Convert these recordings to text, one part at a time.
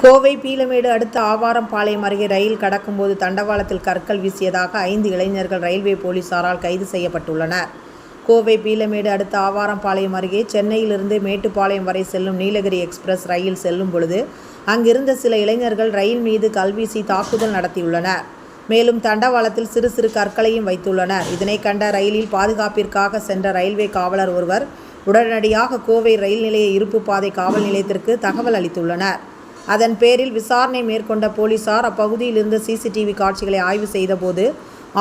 கோவை பீலமேடு அடுத்த ஆவாரம்பாளையம் அருகே ரயில் கடக்கும்போது தண்டவாளத்தில் கற்கள் வீசியதாக ஐந்து இளைஞர்கள் ரயில்வே போலீசாரால் கைது செய்யப்பட்டுள்ளனர். கோவை பீலமேடு அடுத்த ஆவாரம்பாளையம் அருகே சென்னையிலிருந்து மேட்டுப்பாளையம் வரை செல்லும் நீலகிரி எக்ஸ்பிரஸ் ரயில் செல்லும் பொழுது அங்கிருந்த சில இளைஞர்கள் ரயில் மீது கல்வீசி தாக்குதல் நடத்தியுள்ளனர். மேலும் தண்டவாளத்தில் சிறு சிறு கற்களையும் வைத்துள்ளனர். இதனை கண்ட ரயிலில் பாதுகாப்பிற்காக சென்ற ரயில்வே காவலர் ஒருவர் உடனடியாக கோவை ரயில் நிலைய இருப்பு பாதை காவல் நிலையத்திற்கு தகவல் அளித்துள்ளனர். அதன் பேரில் விசாரணை மேற்கொண்ட போலீசார் அப்பகுதியில் இருந்த சிசிடிவி காட்சிகளை ஆய்வு செய்தபோது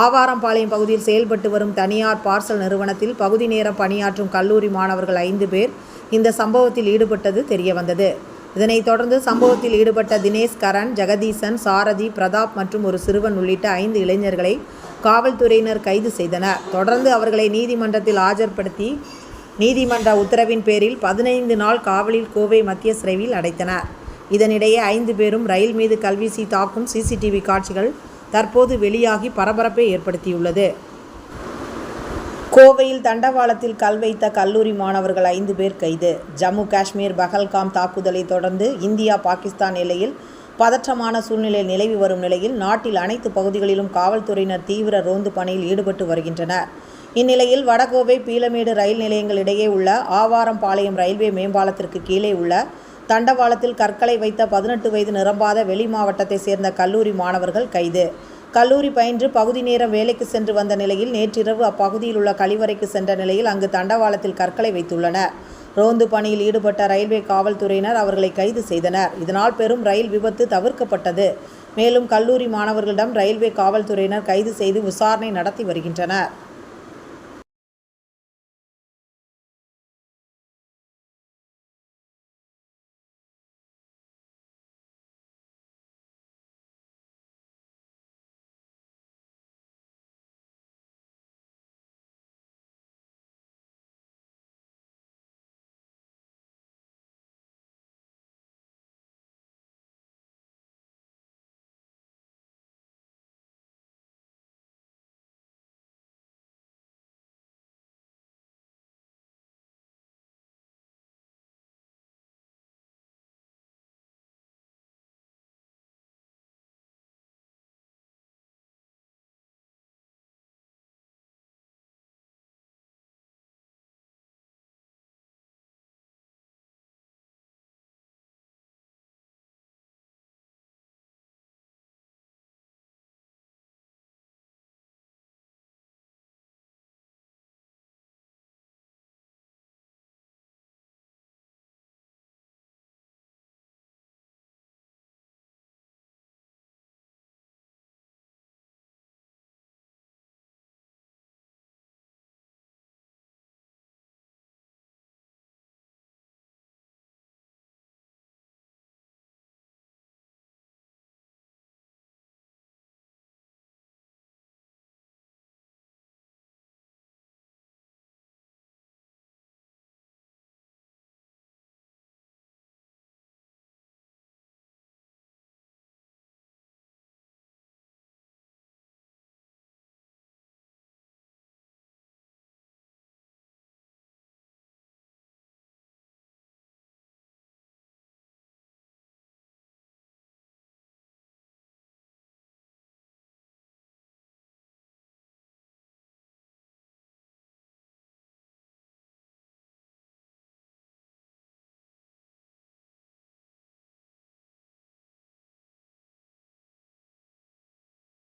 ஆவாரம்பாளையம் பகுதியில் செயல்பட்டு வரும் தனியார் பார்சல் நிறுவனத்தில் பகுதி நேரம் பணியாற்றும் கல்லூரி மாணவர்கள் ஐந்து பேர் இந்த சம்பவத்தில் ஈடுபட்டது தெரியவந்தது. இதனைத் தொடர்ந்து சம்பவத்தில் ஈடுபட்ட தினேஷ் கரண் ஜெகதீசன் சாரதி பிரதாப் மற்றும் ஒரு சிறுவன் உள்ளிட்ட ஐந்து இளைஞர்களை காவல்துறையினர் கைது செய்தனர். தொடர்ந்து அவர்களை நீதிமன்றத்தில் ஆஜர்படுத்தி நீதிமன்ற உத்தரவின் பேரில் பதினைந்து நாள் காவலில் கோவை மத்திய சிறையில் அடைத்தனர். இதனிடையே ஐந்து பேரும் ரயில் மீது கல்வீசி தாக்கும் சிசிடிவி காட்சிகள் தற்போது வெளியாகி பரபரப்பை ஏற்படுத்தியுள்ளது. கோவையில் தண்டவாளத்தில் கல் வைத்த கல்லூரி மாணவர்கள் ஐந்து பேர் கைது. ஜம்மு காஷ்மீர் பஹல்காம் தாக்குதலை தொடர்ந்து இந்தியா பாகிஸ்தான் எல்லையில் பதற்றமான சூழ்நிலை நிலவி வரும் நிலையில் நாட்டில் அனைத்து பகுதிகளிலும் காவல்துறையினர் தீவிர ரோந்து பணியில் ஈடுபட்டு வருகின்றனர். இந்நிலையில் வடகோவை பீலமேடு ரயில் நிலையங்களிடையே உள்ள ஆவாரம்பாளையம் ரயில்வே மேம்பாலத்திற்கு கீழே உள்ள தண்டவாளத்தில் கற்களை வைத்த பதினெட்டு வயது நிரம்பாத வெளி மாவட்டத்தை சேர்ந்த கல்லூரி மாணவர்கள் கைது. கல்லூரி பயின்று பகுதி நேரம் வேலைக்கு சென்று வந்த நிலையில் நேற்றிரவு அப்பகுதியில் உள்ள கழிவறைக்கு சென்ற நிலையில் அங்கு தண்டவாளத்தில் கற்களை வைத்துள்ளனர். ரோந்து பணியில் ஈடுபட்ட ரயில்வே காவல்துறையினர் அவர்களை கைது செய்தனர். இதனால் பெரும் ரயில் விபத்து தவிர்க்கப்பட்டது. மேலும் கல்லூரி மாணவர்களிடம் ரயில்வே காவல்துறையினர் கைது செய்து விசாரணை நடத்தி வருகின்றனர்.